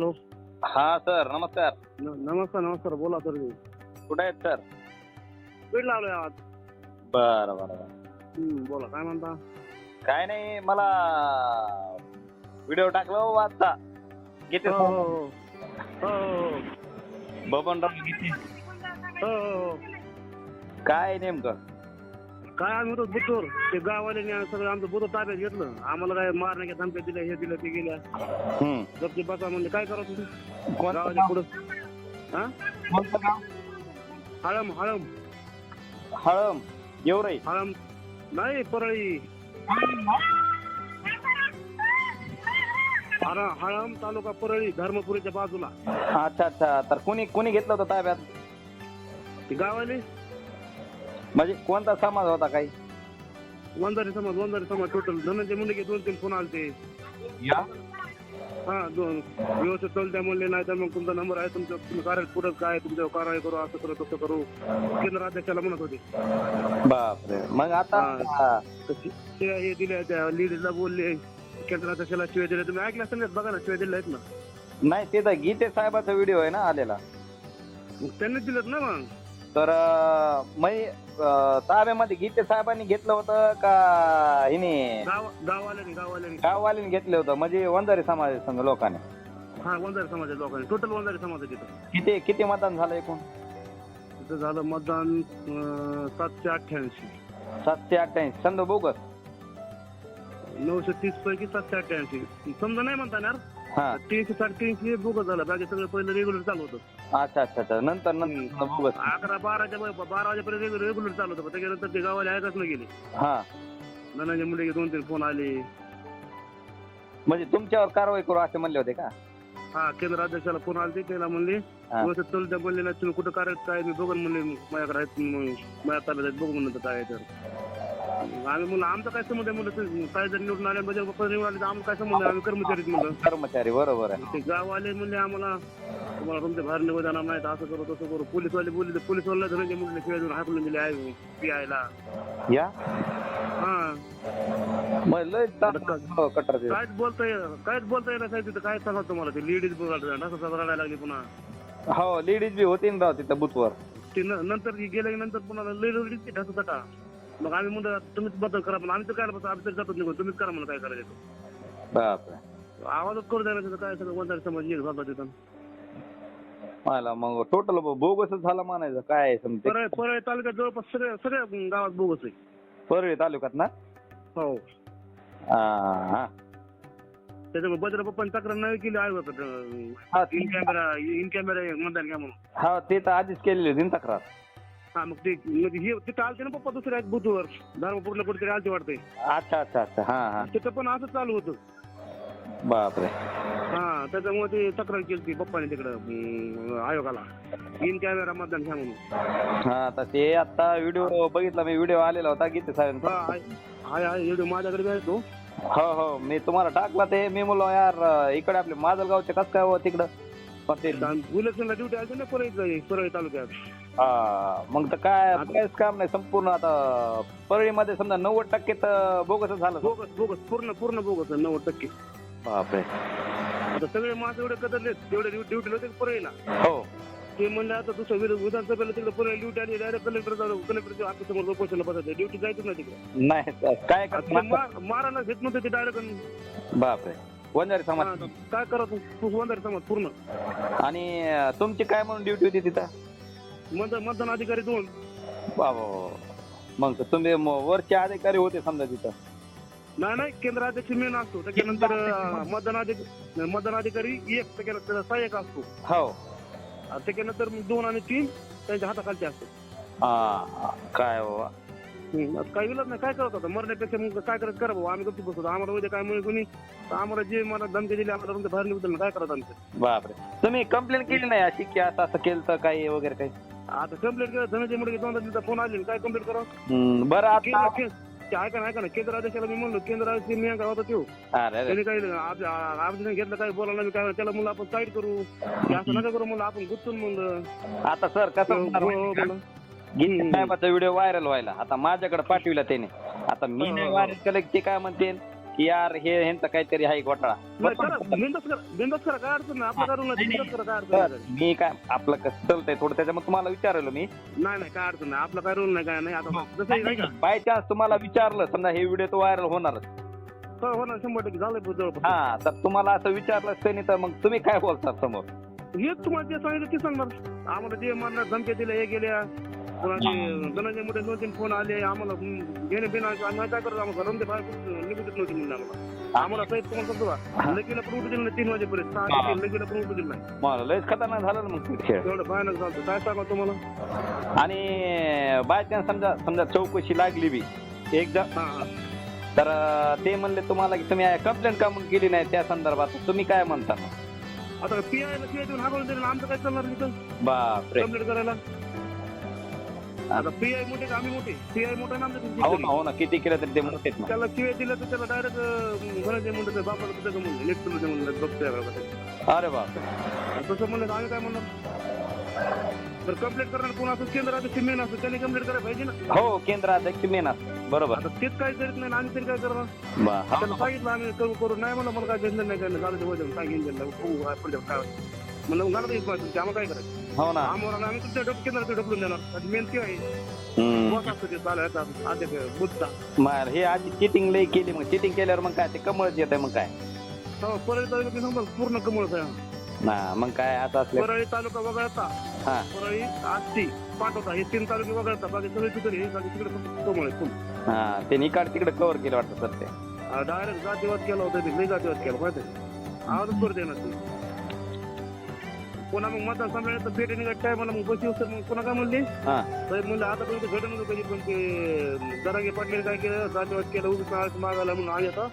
Hello. हा sir नमस्कार. न- नमस्कार नमस्कार बोला सर कुठे आहेत सर? बीडला आलोय आज. बरं बरं बरं. हम्म, बोला काय म्हणता? काय नाही मला व्हिडिओ टाकला हो आजचा. किती हो हो हो. हो हो बबनराव किती? हो हो हो. काय नेमकं? काय आम्ही होतो बुतूर ते गाववाल्याने सगळं आमचं बुतूर ताब्यात घेतलं. आम्हाला काय मारण्याच्या धमक्या दिल्या हे दिलं ते गेल्या. हम्म. गपचे बसा म्हणले काय करा तुम्ही? कोणतं गावाच्या गाव? पुढं. हा? कोणतं गाव? हळम हळम. हळम गेवराई हळम. नाही परळी. हळ- हळम तालुका परळी धर्मपुरीच्या बाजूला. अच्छा अच्छा. तर कोणी कोणी घेतलं होतं ताब्यात? ते गावाले म्हणजे कोणता समाज होता काही? वंजारी समाज वंजारी समाज टोटल धनंजय मुंडे दोन तीन फोन आले ते या? हा दोन. व्यवस्थित चालत्या म्हणले नाही तर मग तुमचा नंबर आहे तुमचं तुम्ही कार्य पुढं काय तुमच्या कारवाई करू असं करू तसं करू केंद्र अध्यक्षाला म्हणत होते. बापरे. मग आता शिव्या हे दिल्या त्या लेडीजला बोलले केंद्र अध्यक्षाला शिव्या दिल्या. तुम्ही ऐकल्या असेल बघा ना शिव्या दिल्या आहेत ना. नाही ते तर गीते साहेबाचा व्हिडिओ आहे ना आलेला. मग त्यांनी दिलेत ना मग. तर मी अं, ताब्यामध्ये गीते साहेबांनी घेतलं होतं का हिने? गाव गाववाल्याने घेतलं होतं म्हणजे वंजारी समाज संघ लोकांनी. हा वंजारी समाजाच्या लोकांनी. टोटल वंजारी समाज आहे तिथं. किती किती मतदान झालं एकूण? तिथं झालं मतदान अं, सातशे अठ्ठ्याऐंशी. सातशे अठ्ठ्याऐंशी. समजा बोगस? नऊशे तीस पैकी सातशे अठ्ठ्याऐंशी. समजा नाही म्हणता येणार. हा. तीनशे साडेतीनशे बोगस झालं. बाकी सगळं पहिलं रेग्युलर चालू होतं. अच्छा अच्छा अच्छा. नंतर नंतर बोगस अकरा बाराच्या बारा वाजेपर्यंत रेग्युलर चालू होतं. त्याच्यानंतर ते गावाला ऐकच नाही गेले. हा. धनंजय मुंडे दोन तीन फोन आले. म्हणजे तुमच्यावर कारवाई करू असे म्हणले होते का? हा केंद्र अध्यक्षाला फोन आले त्याला म्हणले. व्यवस्थित चालू द्या म्हणले ना तुम्ही कुठं काय मी बघून म्हणले माझ्याकडे आहेत माझ्या ताब्यात आहेत. बघू म्हणलं काय तर. आम्ही म्हणलं आमचं काय संबंध आहे म्हणलं ते काय जर निवडून आले म्हणजे बाप्पा निवडून आले तर आम्हाला काय संबंध आहे? आम्ही कर्मचारीच म्हणलं. कर्मचारी बरोबर आहे. ते गाववाले म्हणले आम्हाला तुम्हाला तुमच्या बाहेर जाणार नाही असं करू तसं करू. पोलीसवाले बोलले तर पोलीसवाला धनंजय मुंडे हाकलून दिले आहे पियायला या? हा. मग लय हो, कटर. कायच बोलता ये कायच बोलता येणार साहेब तिथं? काय सांगा तुम्हाला? ते लेडीज बोलायला असं सगळं रडायला लागली पुन्हा. हो लेडीज बी होती ना राव तिथं बुथवर. ते न- नंतर गेल्या नंतर पुन्हा लेडीज ढासत का मग आम्ही म्हणतो तुम्हीच बदल करा पण आम्ही तर काय बस आम्ही तर जातच निघून तुम्हीच करा म्हणून काय करायचं ते. बापरे. आवाजच करू द्यायला तिथं काय सगळं वंजारी समाज एक झाला तिथं. मला मग टोटल बोगसच झालं म्हणायचं काय आहे समजे? परळ परळ तालुक्यात जवळपास सगळ्या सगळ्या गावात बोगस आहे. परळी तालुक्यात ना? हो. हा हा. त्याच्यामुळे बजरा पप्पांनी तक्रार नाही केली आयोगाकडे हा. इन कॅमेरा इन कॅमेरा मतदान घ्या म्हणून. हा ते तर आधीच केलेली होती ना तक्रार. हा मग ते म्हणजे हे तिथं आलते ना पप्पा दुसऱ्या बुथवर धर्मपूरला कुठेतरी आलते वाटते अच्छा अच्छा अच्छा. हा हा. तिथं पण असं चालू होतं. बापरे. हा त्याच्यामुळे ते तक्रार केली ती पप्पाने तिकडं अं, आयोगाला. इन कॅमेरा मतदान घ्या म्हणून. हा तर ते आता व्हिडिओ बघितला मी व्हिडिओ आलेला होता गीते साहेब. हा आहे आहे आहे एवढे माझ्याकडे बी आहे तो. हो हो मी तुम्हाला टाकला ते. मी म्हणलो यार इकडे आपले माजलगावचे कसं काय हो तिकडं? ड्युटी ना परळी परळी तालुक्यात. हा, मग तर काय काहीच काम नाही संपूर्ण आता परळीमध्ये समजा नव्वद टक्के तर बोगसच झालं बोगस बोगस पूर्ण पूर्ण बोगस आहे, नव्वद टक्के. बापरे. आता सगळे माणसं एवढे कदरले तेवढे ड्युटीला होते परळीला. हो. ते म्हणले आता दुसरं विधान विधानसभेला तिकडे परळी ड्युटी आली डायरेक्ट कलेक्टर कलेक्टरच्या ऑफिसमोर उपोषणला बसायचं ड्युटी जायचं ना तिकडे. नाही काय आता ते करणार? मा- मारायला घेत नव्हते ते डायरेक्ट बापरे. वंजारी समाज. काय करा तू तू वंदारी समाज पूर्ण. आणि तुमची काय म्हणून ड्युटी होती तिथं? मतदान मतदान अधिकारी दोन. बाबा मग तर तुम्ही म- वरचे अधिकारी होते समजा तिथं. नाही नाही केंद्र अध्यक्ष मेन असतो त्याच्यानंतर अं, मतदान अधिकारी मतदान अधिकारी एक त्याच्यानंतर सहाय्यक असतो. हो. आणि त्याच्यानंतर मग दोन आणि तीन त्यांच्या हाताखालचे असतो. हा काय बाबा. हम्म, आता काही विलत नाही. काय करत होता? मरण्यापेक्षा मग काय करत करा भाऊ आम्ही गप्प बसतो. आम्हाला उद्या काय म्हणून कोणी तर आम्हाला जे मला धमकी दिली आम्हाला तुमच्या बाहेर निघतो काय करत आमचं? बापरे. तुम्ही कंप्लेंट केली नाही अशी की असं असं केलं तर काही वगैरे काही? आता कंप्लेंट केलं धनंजय मुडे दोनदा तिथं फोन आले काय कंप्लेंट करा हम्म, बरं आता ऐका ना ऐका ना. केंद्र अध्यक्षाला मी म्हणलो केंद्र अध्यक्ष मी काय होता तो अरे अरे. त्यांनी काही आपण घेतलं काय बोलायला मी काय त्याला म्हणलं आपण साईड करू. हे असं नका करू म्हणलं आपण गुंतून म्हणलं. आता सर कसं हो, होणार हो, माहिती का? म्हणलं. गीते हम्म. साहेबाचा व्हिडिओ व्हायरल व्हायला. आता माझ्याकडे पाठविला त्याने. आता मी हो, नाही हो, व्हायरल केलं की ते काय म्हणते? की यार हे ह्यांचा काहीतरी आहे घोटाळा. नाही करा बिंदास करा बिंदास करा काय अडचण नाही. आपलं करून नाही बिंदास करा काय अडचण तर नाही. मी काय आपलं कसं चालतंय थोडं त्याच्यामुळे तुम्हाला विचारलं मी. नाही नाही काय अडचण नाही. आपलं काय रोल नाही काय नाही. आता जसं आहे, नाही का? बाय चान्स तुम्हाला विचारलं समजा हे व्हिडिओ तो व्हायरल होणारच. हो हो ना शंभर टक्के झालंय जवळपास. हा तर तुम्हाला असं विचारलं त्यांनी तर मग तुम्ही काय बोलता समोर? हेच तुम्हाला जे सांगितलं ते सांगणार. आम्हाला जे म्हणणार धमक्या दिल्या हे गेल्या मोठे दोन तीन फोन आले आम्हाला घेणे बिना आम्ही काय करतो आम्हाला घरून ते बाहेर निघू देत नव्हते म्हणून आम्हाला. आम्हाला साहेब तुम्हाला सांगतो का? लगीला पण उठू दिलं नाही तीन वाजेपर्यंत. सहा ते लगीला पण उठू दिलं नाही. मला लयच खतरनाक झालं ना मग ते खेळ. एवढं भयानक झालं काय सांगा तुम्हाला? आणि बाय चान्स समजा समजा चौकशी लागली बी. एकदा. हा हा. तर अं, ते म्हणले तुम्हाला की तुम्ही कंप्लेंट का म्हणून केली नाही त्या संदर्भात? तुम्ही काय म्हणता आता पी आय देऊन दिलं आमचं काय चालणार तिथं बापरे. कंप्लीट करायला? आता पी आय मोठे का? आम्ही मोठे. पी आय मोठा ना हो. ना हो ना. किती केलं तरी ते मोठेच ना त्याला शिवाय दिलं तर त्याला डायरेक्ट धनंजय म्हणलं बापाला त्याचं म्हणलं नेट तुला म्हणलं बघतोय अरे बापरे तसं म्हणलं आम्ही काय म्हणणार तर कंप्लेंट करणार कोण असं केंद्र अध्यक्ष मेन असं त्यांनी कंप्लेंट करायला पाहिजे ना. हो केंद्र अध्यक्ष मेन असतं. बरोबर. आता तेच काय करीत नाही आम्ही तरी काय करणार? बा, हो. त्याला. सांगितलं आम्ही करू करू. नाही म्हणलं मला काय घेतलं नाही काय नाही. हो काय पुढे काय. म्हणलं घालत आम्हाला काय करायचं? हो ना. आम्हाला आम्ही तुमच्या डोक केंद्रात ढकलून देणार. मेन ते आहे. हम्म. बस असतं ते चालू याचा अध्यक्ष बुद्धचा मग हे आधी चिटिंग लई केली मग. चिटिंग केल्यावर मग काय? ते कमळच येत मग काय? हो, परळी तालुका मी सांगतो पूर्ण कमळच आहे. ना मग काय आता असले? परळी तालुका वगळता. हा. परळी आष्टी पाठवता हे तीन तालुके वगळता. बाकी सगळे तिकडे हे बाकी तिकडे फक्त कमळ आहे फुल. हा ते निकाड तिकडे कव्हर केलं वाटतं सर ते. डायरेक्ट जातीवाद केला होता ते लई जातीवाद केला माहिती आहे? आवाजच करू देणार ते. पुन्हा मग मतदान सांभाळलं तर पेटे निघत काय? मला मग बस येऊ मग पुन्हा काय म्हणले? हा. साहेब म्हणलं आता पण नव्हतं कधी पण ते दरांगे पाटले काय केलं? जातीवाद केलं उगीच आज मागायला म्हणून आले आता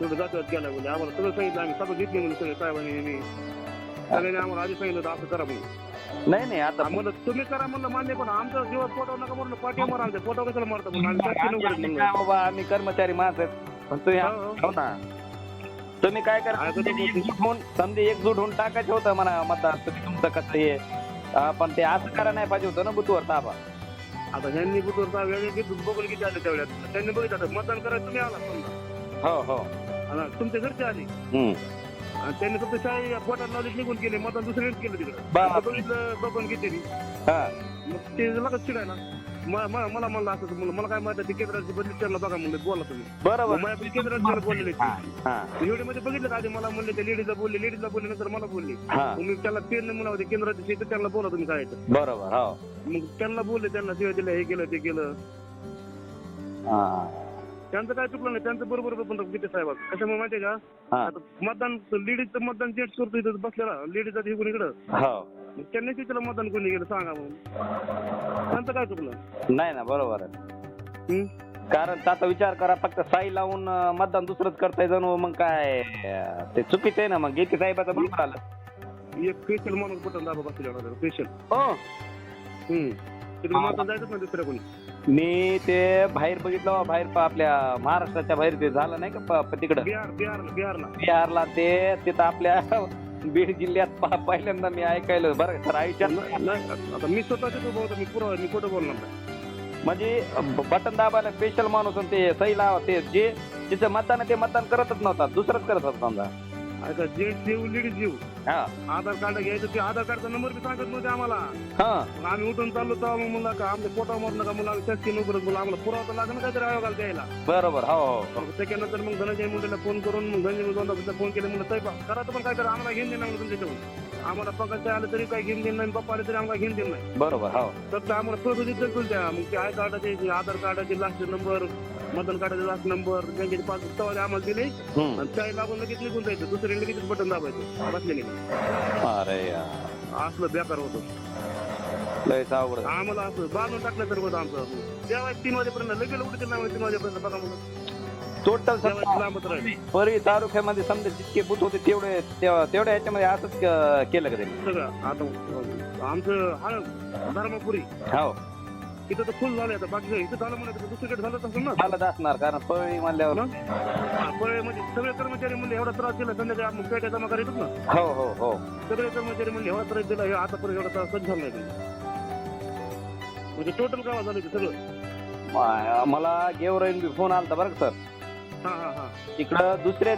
तेवढं जातीवाद केला म्हणजे आम्हाला सगळं सांगितलं. आम्ही सगळं घेतली म्हणून सगळे साहेबांनी मी. सगळ्यांनी आम्हाला आधी सांगितलं होतं असं करा म्हणून. नाही नाही आता म्हणलं तुम्ही करा म्हणलं मान्य पण आमच्या जीवात पोटावर नका म्हणलं पाठी मारा आमच्या. पोटावर कशाला मारता? म्हणून आम्ही साक्षी आम्ही- नव्हतं आम्ही म्हणलं. काय बाबा आम्ही कर्मचारी माणसं आहेत. पण तुम्ही हो, हो. हो ना. तुम्ही काय करा. एकजूट होऊन समधी एकजूट होऊन टाकायचं होतं म्हणा मतदान तुम्ही तुमचं कसं हे हा, पण ते असं करा नाही पाहिजे होतं ना बुथवर ताबा आता ह्यांनी बुधवारचा वेळ घेतलं बघून किती आले तेवढ्यात. त्यांनी बघितलं आता मतदान करायला तुम्ही आला समजा. हो हो. आणि तुमच्या घरचे आले. हम्म. आणि त्यांनी फक्त शाळी पोटात नॉलेज निघून केले मतदान दुसऱ्यानेच केलं तिकडे. बाप. बघितलं बघून किती हा. मग ते लगेच चिडायला. म- म- मला म्हणलं असं म्हणलं. मला काय माहिती केंद्राची बदली त्यांना बघा म्हणलं बोला तुम्ही. बरोबर. माझ्या हा हा. व्हिडिओमध्ये बघितलं का आधी मला म्हणले ते लेडीजला बोलले लेडीजला बोलले नंतर मला बोलले. मी त्याला पेन म्हणा होते केंद्राचे शेत त्यांना बोला तुम्ही काय. बरोबर हो. मग त्यांना बोलले त्यांना शिवाय दिलं हे केलं ते केलं. त्यांचं काय चुकलं नाही त्यांचं बरोबर पण गीते साहेब. कशामुळे माहितीये का? मतदान लेडीजचं मतदान जेंट्स करतो इथं बसलेला. लेडीज इकडून इकडं. हो. मग त्यांनी तिथलं मतदान कोणी केलं सांगा म्हणून त्यांचं काय चुकलं? नाही ना बरोबर आहे? कारण त्याचा विचार करा फक्त साई लावून अं, मतदान दुसरंच करताय जणू मग काय? अं, ते चुकीचं आहे ना मग गीते साहेबाचं बरोबर आलं एक स्पेशल माणूस बटन दाबा बसलेला स्पेशल हो. मतदान दुसऱ्या कोणी. मी ते बाहेर बघितलं बा, बाहेर प- आपल्या महाराष्ट्राच्या बाहेर ते झालं नाही का प- प- तिकडं. बिहार बिहार बिहारला. बिहारला ते तिथं आपल्या बीड जिल्ह्यात प- पहिल्यांदा मी ऐकायलं बरं का सर आयुष्यात नाही नाही, आता मी स्वतः तिथं बोलतो मी पुरा मी खोटं बोलणार नाही. म्हणजे बटन दाबायला स्पेशल माणूस आणि ते सही लावा ते जे तिचं मतदान आहे ते मतदान करतच नव्हता दुसरंच करत होता समजा. आता जेंट्स जीव लेडीज जीव. हा. आधार कार्ड घ्यायचं ते आधार कार्डचा नंबर बी सांगत नव्हते आम्हाला. हा. मग आम्ही उठून चाललो तेव्हा मग म्हणलं का आमच्या पोटा मरलं का म्हणलं आम्ही शासकीय नोकरी बोला आम्हाला पुरावा तर लागेल ना काहीतरी आयोगाला द्यायला. बरोबर हो हो मग त्याच्यानंतर मग धनंजय मुंडेला फोन करून मग धनंजय मुंडेला फोन केले म्हणलं साहेब करा तर पण काय करा आम्हाला घेऊन देणार म्हणून तुमच्याकडून आम्हाला पंकज आलं तरी काय घेऊन देणार नाही पप्पा आले तरी आम्हाला घेऊन देणार नाही. बरोबर हो. फक्त आम्हाला प्रोसेस द्या मग ते आय कार्डाचे आधार कार्डाचे लास्ट नंबर मतदान कार्डाचे लास्ट नंबर बँकेचे पाच तवा आम्हाला दिले. हम्म. आणि त्याही लागून लगेच निघून जायचं. दुसरे लगेच बटन दाबायचं. बसलेले. अरे यार. असलं बेकार होतं. लयच अवघड झालं. आम्हाला असं बांधून टाकलं तर होतं आमचं. तेव्हा तीन वाजेपर्यंत लगेच उठते नाही तीन वाजेपर्यंत. बघा म्हणून. टोटल तेव्हा लांबच राहील. परी तालुक्यामध्ये समजा जितके बूथ होते तेवढे तेव- तेवढ्या ह्याच्यामध्ये असंच क- केलं का त्यांनी? सगळं. आता आमचं हा धर्मपुरी. हो. इथं तर फुल झालं आता. बाकी इथं झालं म्हणलं तर दुसरीकडे झालंच असेल ना? झालंच असणार कारण पळी म्हणल्यावर बरं, म्हणजे सगळे कर्मचारी म्हणले एवढा त्रास दिला संध्याकाळी आपण पेट्या जमा करायचो ना? हो हो हो. सगळे कर्मचारी म्हणले एवढा त्रास दिला हे आतापर्यंत एवढा त्रास कधी झाला नाही. म्हणजे टोटल गावात झालं ते सगळं. मा- मला गेवराईन बी फोन आलता बरं का सर हा हा हा. तिकडं दुसऱ्या